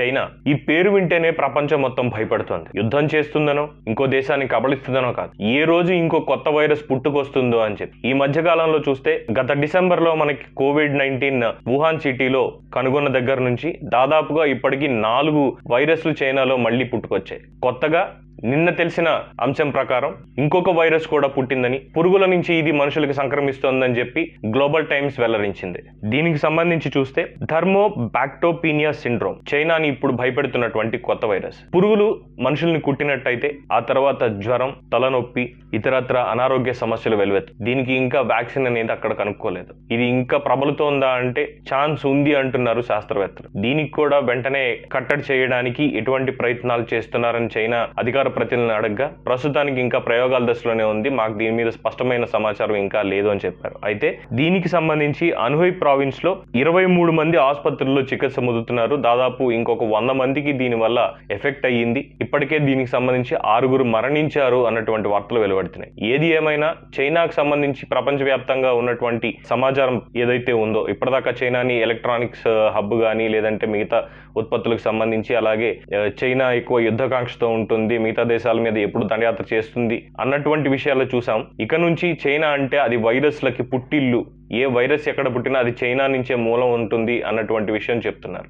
China. ఈ పేరు వింటేనే ప్రపంచం మొత్తం భయపడుతోంది. యుద్ధం చేస్తుందనో ఇంకో దేశాన్ని కబళిస్తుందనో కాదు. ఏ రోజు ఇంకో కొత్త వైరస్ పుట్టుకొస్తుందో అని చెప్పి. ఈ మధ్య కాలంలో చూస్తే గత డిసెంబర్లో మనకి కోవిడ్ నైన్టీన్ వుహాన్ సిటీలో కనుగొన్న దగ్గర నుంచి దాదాపుగా ఇప్పటికి నాలుగు వైరస్లు చైనాలో మళ్ళీ పుట్టుకొచ్చాయి. కొత్తగా నిన్న తెలిసిన అంశం ప్రకారం ఇంకొక వైరస్ కూడా పుట్టిందని పురుగుల నుంచి ఇది మనుషులకు సంక్రమిస్తోందని చెప్పి గ్లోబల్ టైమ్స్ వెల్లడించింది. దీనికి సంబంధించి చూస్తే థర్మో బ్యాక్టోపీనియా సిండ్రోమ్ చైనాని ఇప్పుడు భయపెడుతున్నటువంటి కొత్త వైరస్. పురుగులు మనుషుల్ని కుట్టినట్టయితే ఆ తర్వాత జ్వరం తలనొప్పి ఇతరత్ర అనారోగ్య సమస్యలు వెలువెత్తు. దీనికి ఇంకా వ్యాక్సిన్ అనేది అక్కడ కనుక్కోలేదు. ఇది ఇంకా ప్రబలుతోందా అంటే ఛాన్స్ ఉంది అంటున్నారు శాస్త్రవేత్తలు. దీనికి కూడా వెంటనే కట్టడి చేయడానికి ఎటువంటి ప్రయత్నాలు చేస్తున్నారని చైనా అధికార ప్రతినిధిని అడగగా ప్రస్తుతానికి ఇంకా ప్రయోగాల దశలోనే ఉంది. మాకు దీని మీద స్పష్టమైన సమాచారం ఇంకా లేదు అని చెప్పారు. అయితే దీనికి సంబంధించి అనుహై ప్రావిన్స్లో ఇరవై మూడు మంది ఆసుపత్రుల్లో చికిత్స పొందుతున్నారు. దాదాపు ఇంకొక వంద మందికి దీని వల్ల ఎఫెక్ట్ అయ్యింది. ఇప్పటికే దీనికి సంబంధించి ఆరుగురు మరణించారు అన్నటువంటి వార్తలు వెలువడుతున్నాయి. ఏది ఏమైనా చైనాకు సంబంధించి ప్రపంచవ్యాప్తంగా ఉన్నటువంటి సమాచారం ఏదైతే ఉందో ఇప్పటిదాకా చైనాని ఎలక్ట్రానిక్స్ హబ్ కానీ లేదంటే మిగతా ఉత్పత్తులకు సంబంధించి అలాగే చైనా ఎక్కువ యుద్ధకాంక్షతో ఉంటుంది మిగతా దేశాల మీద ఎప్పుడు దండయాత్ర చేస్తుంది అన్నటువంటి విషయాలు చూసాం. ఇక నుంచి చైనా అంటే అది వైరస్లకి పుట్టిల్లు. ఏ వైరస్ ఎక్కడ పుట్టినా అది చైనా నుంచే మూలం ఉంటుంది అన్నటువంటి విషయం చెప్తున్నారు.